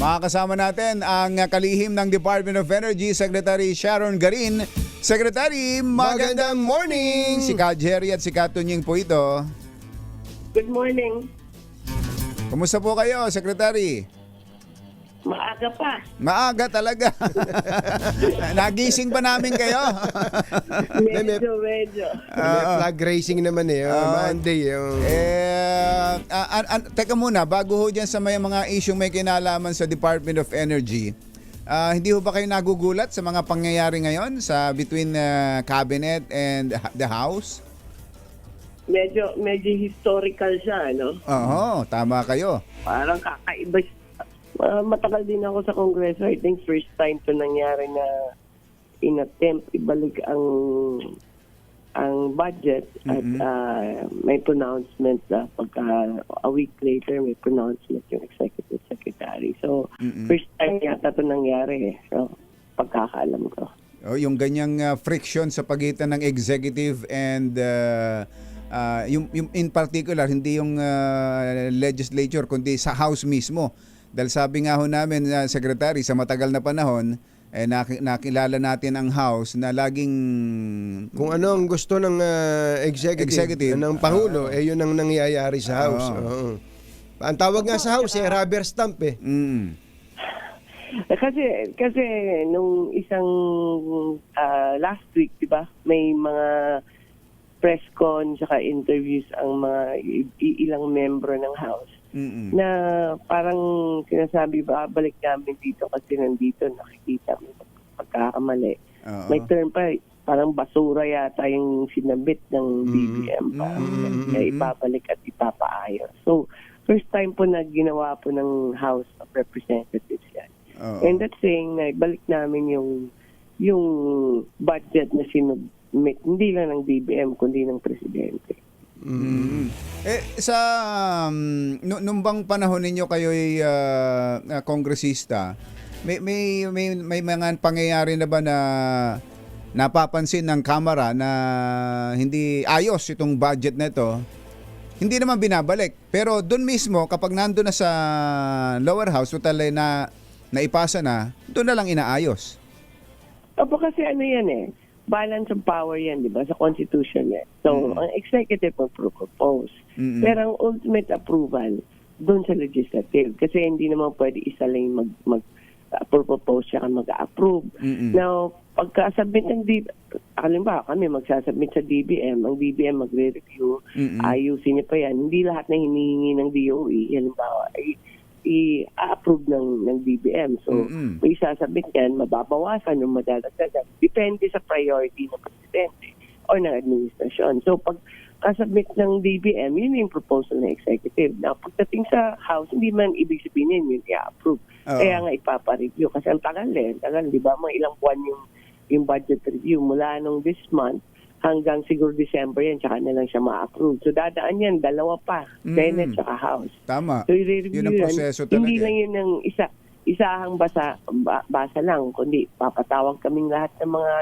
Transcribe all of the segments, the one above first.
Makakasama natin ang kalihim ng Department of Energy, Secretary Sharon Garin. Secretary, magandang Magandang morning! Si Ka Jerry at si Ka Tunying po ito. Good morning. Kumusta po kayo, Secretary? Maaga pa. Maaga talaga. Nagising ba namin kayo? Medyo, medyo. May flag racing naman eh. Ah. Monday. Oh. eh, ah, an- an- teka muna, bago ho dyan sa may mga issue may kinalaman sa Department of Energy, ah, hindi ho ba kayo nagugulat sa mga pangyayari ngayon sa between ah, Cabinet and the House? Medyo, medyo historical siya, no? Oo, tama kayo. Parang kakaiba. Ah, matagal din ako sa Kongreso. I think first time to nangyari na in-attempt ibalik ang ang budget at ah, may pronouncement na pagka a week later may pronouncement yung executive secretary. So, first time yata to nangyari eh. So, pagkakaalam ko. Oh, yung ganyang ah, friction sa pagitan ng executive and ah, ah, yung, yung in particular hindi yung ah, legislature kundi sa house mismo. Dahil sabi nga ho namin ah, secretary sa matagal na panahon eh naki- nakilala natin ang house na laging Kung ano ang gusto ng ah, executive, Executive. ng Pangulo, eh yun ang nangyayari sa House. Oo. Oo. Ang tawag nga sa House, eh, rubber stamp eh. mm, Kasi kasi nung isang ah, last week, 'di ba? May mga press con saka interviews ang mga ilang membro ng House mm, na parang sinasabi ba balik namin dito kasi nandito nakikita mo pagkakamali. oo. May term pa parang basura yata yung sinabit ng BBM pa. Mm. Kaya ibabalik at ipapaayos. So, first time po na ginawa po ng House of Representatives yan. Oo. And that's saying na ibalik namin yung yung budget na sinubmit, hindi lang ng BBM, kundi ng Presidente. Mm. Eh sa um, nu- nung bang panahon ninyo kayo'y ah, ah, kongresista, may may may may mga pangyayari na ba na napapansin ng Kamara na hindi ayos itong budget na ito? Hindi naman binabalik. Pero doon mismo kapag nandoon na sa lower house total na naipasa na, doon na lang inaayos. Opo kasi ano yan eh, balance of power yan, di ba, sa Constitution eh. So, ang executive will propose. Mm-mm. Pero ang ultimate approval, doon sa legislative. Kasi hindi naman pwede isa lang mag, mag uh, propose siya kang mag-approve. Mm-mm. Now, pagka-submit ng DBM, halimbawa kami magsasubmit sa DBM, ang DBM magre-review, Mm-mm. ayusin niya pa yan. Hindi lahat na hinihingi ng DOE, halimbawa, ay i-approve ng, ng DBM. So, Mm-mm. may sasabit yan, mababawasan o madadagdagan. Depende sa priority ng presidente o ng administrasyon. So, pag kasabit ng DBM, yun yung proposal ng executive. Now, pagdating sa House, hindi man ibig sabihin yun, yun i-approve. Oo. Kaya nga ipapa-review. Kasi ang tagal eh. Tagal, di ba? Mga ilang buwan yung, yung budget review. Mula nung this month hanggang siguro December yan, tsaka na lang siya ma-approve. So, dadaan yan, dalawa pa. Mm. Senate tsaka House. Tama. So, i-review Yun ang yan. proseso talaga. Hindi eh. lang yun ng isa, isahang basa, ba- basa lang, kundi papatawag kaming lahat ng mga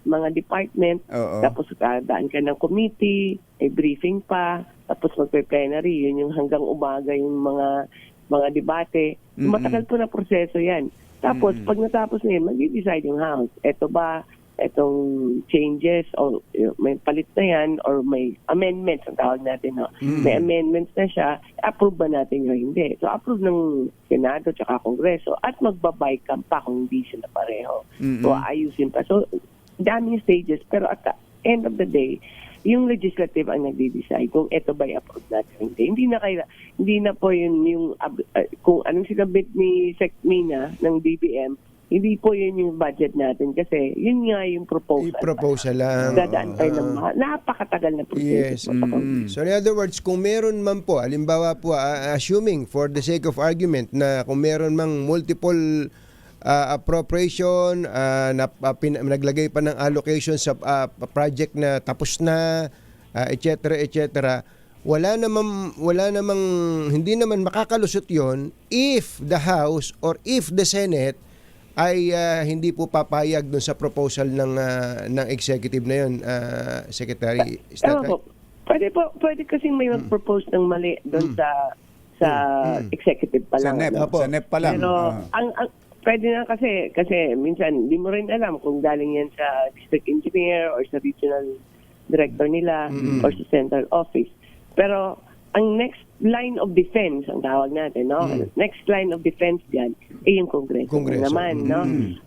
mga department, Oo. tapos uh, daan ka ng committee, may briefing pa, tapos magpe-plenary, yun yung hanggang umaga yung mga mga debate. Mm-mm. Matagal po na proseso yan. Tapos, pag natapos na yun, mag-decide yung House. Ito ba, itong changes, o may palit na yan, or may amendments, ang tawag natin, no? Mm. may amendments na siya, approve ba natin yun? Hindi. So, approve ng Senado tsaka Kongreso at magbabaycam pa kung hindi sila pareho. Mm-mm. So, ayusin pa. So, daming stages. Pero at the end of the day, yung legislative ang nagde-decide kung ito ba i-approve natin o hindi. Hindi na kaila, hindi na po yun yung uh, kung anong sinabit ni Sec Mina ng BBM, hindi po yun yung budget natin kasi yun nga yung proposal. I-proposal lang. Dadaan tayo ng mga napakatagal na Yes. po sa Mm. So in other words, kung meron man po, alimbawa po, ah, assuming for the sake of argument na kung meron mang multiple ah, appropriation, ah, na, ah, pin- naglagay pa ng allocation sa ah, project na tapos na, ah, et cetera, et cetera, wala namang wala namang hindi naman makakalusot 'yon if the House or if the Senate ay ah, hindi po papayag doon sa proposal ng ah, ng executive na 'yon, ah, Secretary. Is that right? po. Pwede po, pwede kasi may mag-propose ng mali doon sa sa executive pa Sa lang. NEP, ano. sa NEP pa lang. Pero Ah. ang, ang pwede na kasi kasi minsan hindi mo rin alam kung galing yan sa district engineer or sa regional director nila or sa central office. Pero ang next line of defense ang tawag natin, no? Next line of defense diyan ay yung kongreso, Kongreso. naman, no?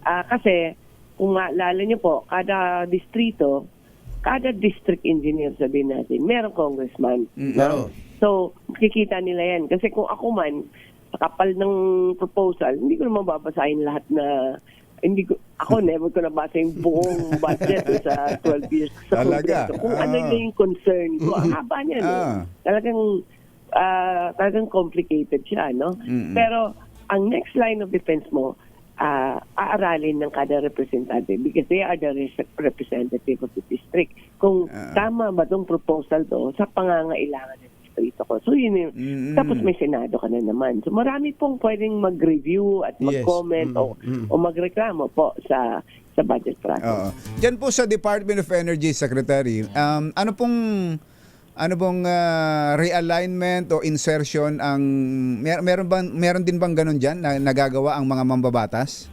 Ah, kasi kung maalala niyo po, kada distrito, kada district engineer sabihin natin, merong congressman. Mm, no? So, makikita nila yan. Kasi kung ako man, sa kapal ng proposal, hindi ko naman babasahin lahat na hindi ko, ako never ko nabasa yung buong budget sa 12 years sa Talaga? Kongreso. Kung Ah. ano yung concern ko, ang haba niya. no? Ah. Talagang, ah, talagang complicated siya, no? Mm-mm. Pero, ang next line of defense mo, ah, aaralin ng kada representative because they are the res- representative of the district. Kung Ah. tama ba tong proposal to sa pangangailangan ng distrito ko. So yun yung, Mm-mm. tapos may senado ka na naman. So marami pong pwedeng mag-review at Yes. mag-comment o, o magreklamo po sa sa budget process. Oo. Diyan po sa Department of Energy Secretary, um, ano pong ano pong ah, realignment o insertion ang mer- meron bang meron din bang ganun diyan na nagagawa ang mga mambabatas?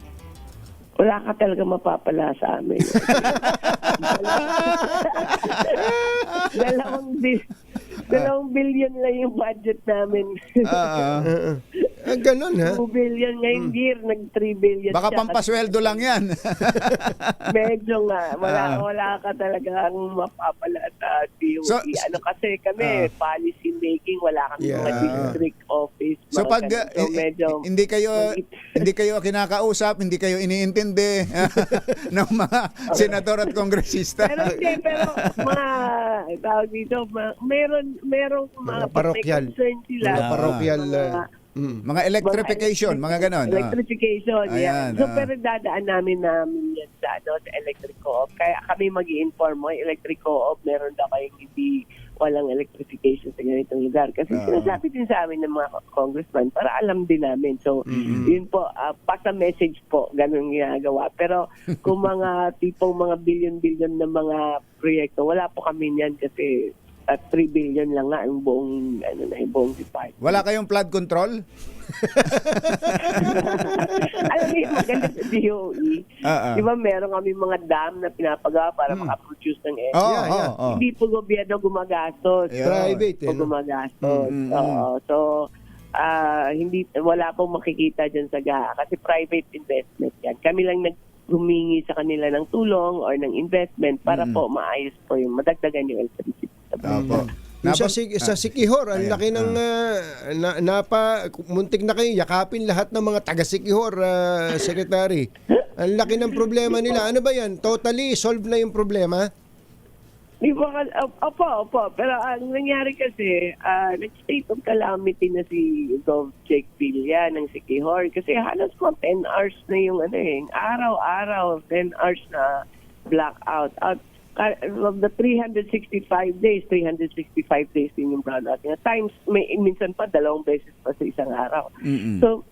Wala ka talaga mapapala sa amin. dalawang, bi- dalawang billion lang yung budget namin. Ah, Uh, ah, ganun ha? 2 billion ngayong year, nag 3 billion. baka siya. pampasweldo lang 'yan. Medyo nga, wala, Ah. wala ka talagang mapapala sa DOE. So- ano kasi kami, policy making, wala kami mga Yeah. district office. so mga pag ganun. uh, so, medyo, hindi kayo maliit. hindi kayo kinakausap, hindi kayo iniintindi ng mga senador at kongresista. pero hindi, pero mga, tawag dito, ma- meron, merong Mga mga, parokyal. may concern sila. Mga Ah. parokyal. Mga- uh, mm. mga electrification, mga ganon. ah. Electrification, Ayan, yeah. So, ah. pero dadaan namin namin yan sa, ano, sa electric co-op. Kaya kami mag inform mo, electric co-op, meron daw kayong hindi walang electrification sa ganitong lugar. Kasi Ah. sinasabi din sa amin ng mga congressman para alam din namin. So, Mm-hmm. yun po, uh, pasa message po, ganun ginagawa. Pero kung mga tipong mga billion-billion na mga proyekto, wala po kami niyan kasi at 3 billion lang nga yung buong, ano na, yung buong department. Wala kayong flood control? Alam mo yung maganda sa DOE, Ah, ah. di ba meron kami mga dam na pinapagawa para makaproduce ng energy. Oo, Yeah, yeah. oo, oo. Hindi po gobyerno gumagastos. Yeah. Private eh. Po no? gumagastos. Mm, mm, mm. Oo. So, ah, hindi, wala pong makikita dyan sa GAA kasi private investment yan. Kami lang nag humingi sa kanila ng tulong or ng investment para Mm. po maayos po yung madagdagan yung electricity. Opo. Yung sa, Nabang- Sig- sa Sikihor, ang Ayan, laki ng ah, na, napa muntik na kayo yakapin lahat ng mga taga Sikihor, ah, secretary. Ang laki ng problema nila. Ano ba 'yan? Totally solved na yung problema? Di ba, ka- op- opo, opo. Pero ang nangyari kasi, ah, nag-state of calamity na si Gov. Jake Villa ng Sikihor. Kasi halos po 10 hours na yung ano eh. Araw-araw, 10 hours na blackout. At ka- of the 365 days, 365 days din yung brownout niya. Times, may, minsan pa dalawang beses pa sa isang araw. Mm-mm. So,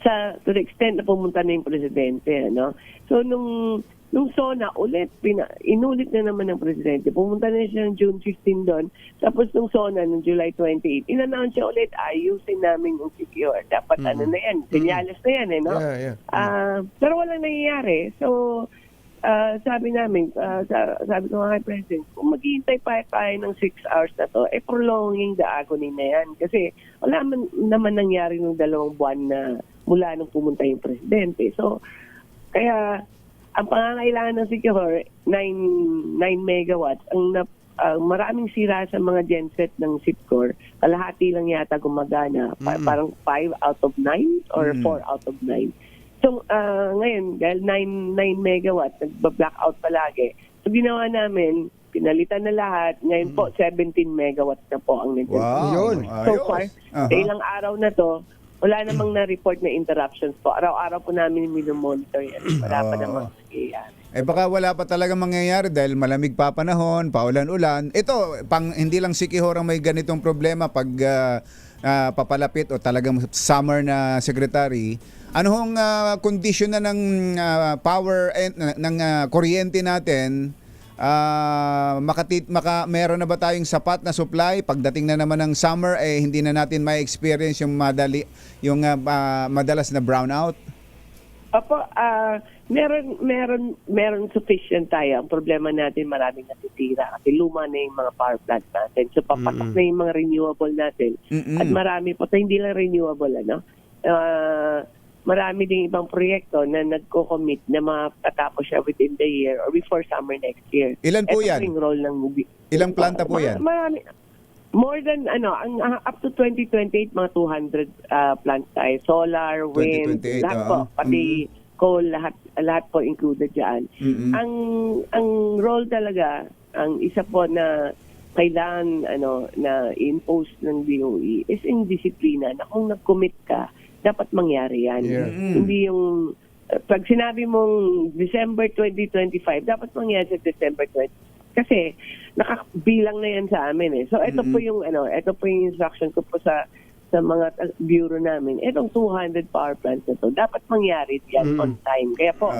sa to the extent na pumunta na yung presidente, ano? So, nung nung SONA, ulit, pina, inulit na naman ng presidente. Pumunta na siya ng June 15 doon. Tapos nung SONA, nung July 28, in-announce siya ulit, ayusin namin yung secure. Dapat ano na yan, senyales na yan, eh, no? Yeah, yeah. Ah, pero walang nangyayari. So, ah, sabi namin, sa- sabi ko nga kay President, kung maghihintay pa tayo ng 6 hours na to, eh prolonging the agony na yan. Kasi wala man, naman nangyari ng dalawang buwan na mula nung pumunta yung Presidente. So, kaya ang pangangailangan ng Secure, 9, 9 megawatts. Ang nap, ang maraming sira sa mga genset ng Sipcor, kalahati lang yata gumagana. Pa- Parang 5 out of 9 or Mm. 4 out of 9. So, ah, ngayon, dahil 9, 9 megawatts, nagba-blackout palagi. So, ginawa namin, pinalitan na lahat. Ngayon po, 17 megawatts na po ang nandiyan. Wow. Yun. So ayos. far, Aha. sa ilang araw na to, wala namang na-report na interruptions po. Araw-araw po namin minomonitor yan. Wala pa Oo. namang nangyayari. Eh baka wala pa talaga mangyayari dahil malamig pa panahon, paulan-ulan. Ito, pang hindi lang si Kihor ang may ganitong problema pag ah, ah, papalapit o talagang summer na secretary. Ano hong ah, condition na ng ah, power and ng ah, kuryente natin ah, makatit, maka, meron na ba tayong sapat na supply? Pagdating na naman ng summer, eh, hindi na natin may experience yung, madali, yung ah, ah, madalas na brownout? Opo, ah meron, meron, meron sufficient tayo. Ang problema natin, maraming natitira kasi luma na yung mga power plant natin. So, papatak na yung mga renewable natin. Mm-mm. At marami po, so hindi lang renewable, ano? Ah, marami ding ibang proyekto na nagko-commit na matatapos siya within the year or before summer next year. Ilan po Ito yan? yung role ng movie. Ilang planta po yan? Marami. More than, ano, ang, up to 2028, mga 200 ah, plants tayo. Solar, wind, 2028, lahat po. Pati coal, lahat, lahat po included dyan. Mm-mm. Ang, ang role talaga, ang isa po na kailangan ano na impose ng DOE is in disiplina na kung nag-commit ka, dapat mangyari yan. Yeah. Hindi yung uh, pag sinabi mong December 2025, dapat mangyari sa December 20. Kasi nakabilang na yan sa amin eh. So ito po yung ano, ito po yung instruction ko po sa sa mga bureau namin. Itong 200 power plants na to, dapat mangyari yan on time. Kaya po,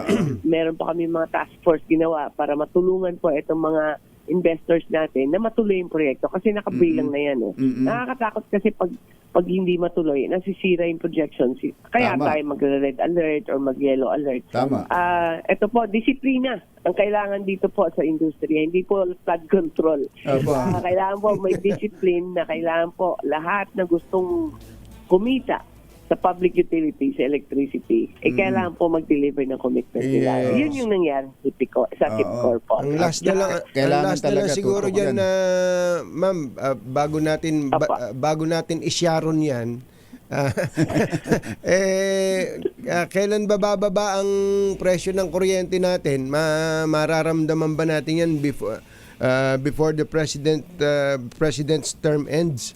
meron pa kami mga task force ginawa para matulungan po itong mga investors natin na matuloy yung proyekto kasi nakabilang na yan. Eh. Mm-mm. Nakakatakot kasi pag pag hindi matuloy, nasisira yung projections. Kaya Tama. tayo mag-red alert or mag-yellow alert. Tama. Ah, ito po, disiplina ang kailangan dito po sa industriya, hindi po flood control. Ah, kailangan po may discipline na kailangan po lahat na gustong kumita sa public utilities, electricity, eh kailangan po mag-deliver ng commitment nila. Yes. Yun yung nangyari sa Tipco, sa Oo. Tipcor po. Ang last na lang, ang Kailangan last na lang talaga siguro tutok diyan yan. na ma'am ah, bago natin ba- ah, bago natin isyaron 'yan. ah, eh ah, kailan ba bababa ang presyo ng kuryente natin? Ma mararamdaman ba natin 'yan before ah, before the president ah, president's term ends?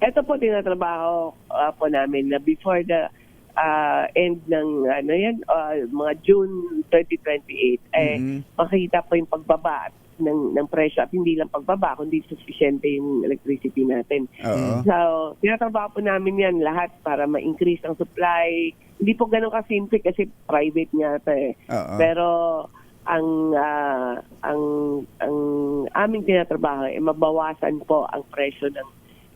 Ito po tinatrabaho uh, po namin na before the uh, end ng ano yan uh, mga June 2028 eh Mhm. makita po yung pagbaba ng ng presyo at hindi lang pagbaba kundi sufficiente yung electricity natin. Oo. So, tinatrabaho po namin yan lahat para ma-increase ang supply. Hindi po ganun kasimple kasi private nga ito eh. Oo. Pero ang ah, ang ang aming tinatrabaho ay mabawasan po ang presyo ng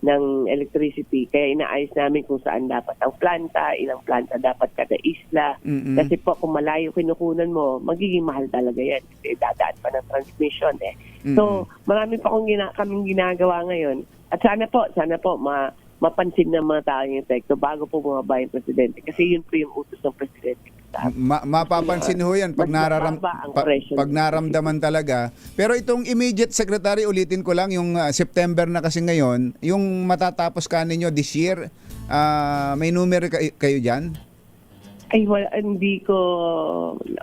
ng electricity. Kaya inaayos namin kung saan dapat ang planta, ilang planta dapat kada isla. Mm-mm. Kasi po kung malayo kinukunan mo, magiging mahal talaga yan. Kasi dadaan pa ng transmission eh. So, marami pa kong gina- kaming ginagawa ngayon. At sana po, sana po ma mapansin ng mga tao yung epekto bago po bumaba yung presidente. Kasi yun po yung utos ng presidente. Ma- mapapansin ho yan pag, nararam, pa- pag naramdaman talaga. Pero itong immediate secretary, ulitin ko lang, yung ah, September na kasi ngayon, yung matatapos ka ninyo this year, ah, may numero kay- kayo dyan? Ay, wala, hindi ko,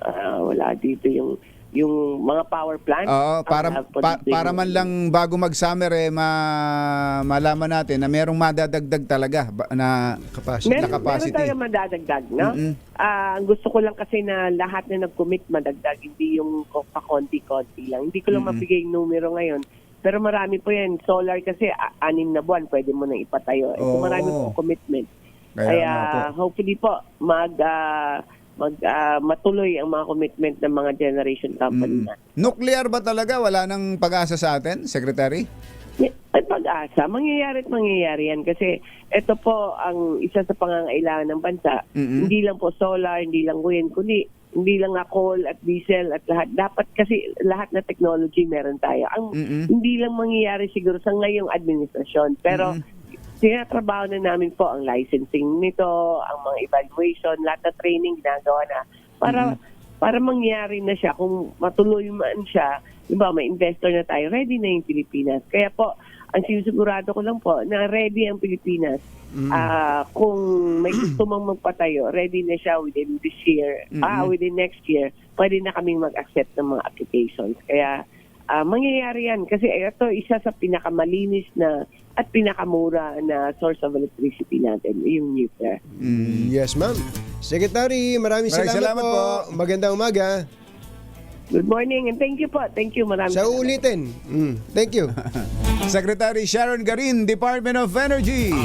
ah, wala dito yung yung mga power plant. Oo, para, pa- para man lang bago mag-summer, eh, ma- malaman natin na merong madadagdag talaga ba- na Capacity. na Meron, capacity. meron talaga madadagdag, no? Mm-mm. Ah, ang gusto ko lang kasi na lahat na nag-commit madagdag, hindi yung ko- pa-konti-konti lang. Hindi ko lang mabigay yung numero ngayon. Pero marami po yan. Solar kasi, a- anim na buwan, pwede mo nang ipatayo. Eh, so Oo. marami po commitment. Kaya Kaya, nga po. hopefully po, mag, ah, mag ah, matuloy ang mga commitment ng mga generation company Mm. na. Nuclear ba talaga? Wala nang pag-asa sa atin, Secretary? Ay pag-asa, mangyayari at mangyayari yan kasi ito po ang isa sa pangangailangan ng bansa. Mm-mm. Hindi lang po solar, hindi lang wind, kundi hindi lang nga coal at diesel at lahat. Dapat kasi lahat na technology meron tayo. Ang Mm-mm. hindi lang mangyayari siguro sa ngayong administrasyon. Pero tinatrabaho na namin po ang licensing nito, ang mga evaluation, lahat na training ginagawa na para para mangyari na siya kung matuloy man siya, di ba, may investor na tayo, ready na yung Pilipinas. Kaya po, ang sinusigurado ko lang po na ready ang Pilipinas. Ah, kung may gusto mang magpatayo, ready na siya within this year, ah, within next year, pwede na kaming mag-accept ng mga applications. Kaya Ah, mangyayari yan kasi ito isa sa pinakamalinis na at pinakamura na source of electricity natin, yung nuclear. Yes, ma'am. Secretary, maraming, Maraming salamat, salamat po. po. Magandang umaga. Good morning and thank you po. Thank you. Maraming Sa ulitin. Mm, thank you. Secretary Sharon Garin, Department of Energy.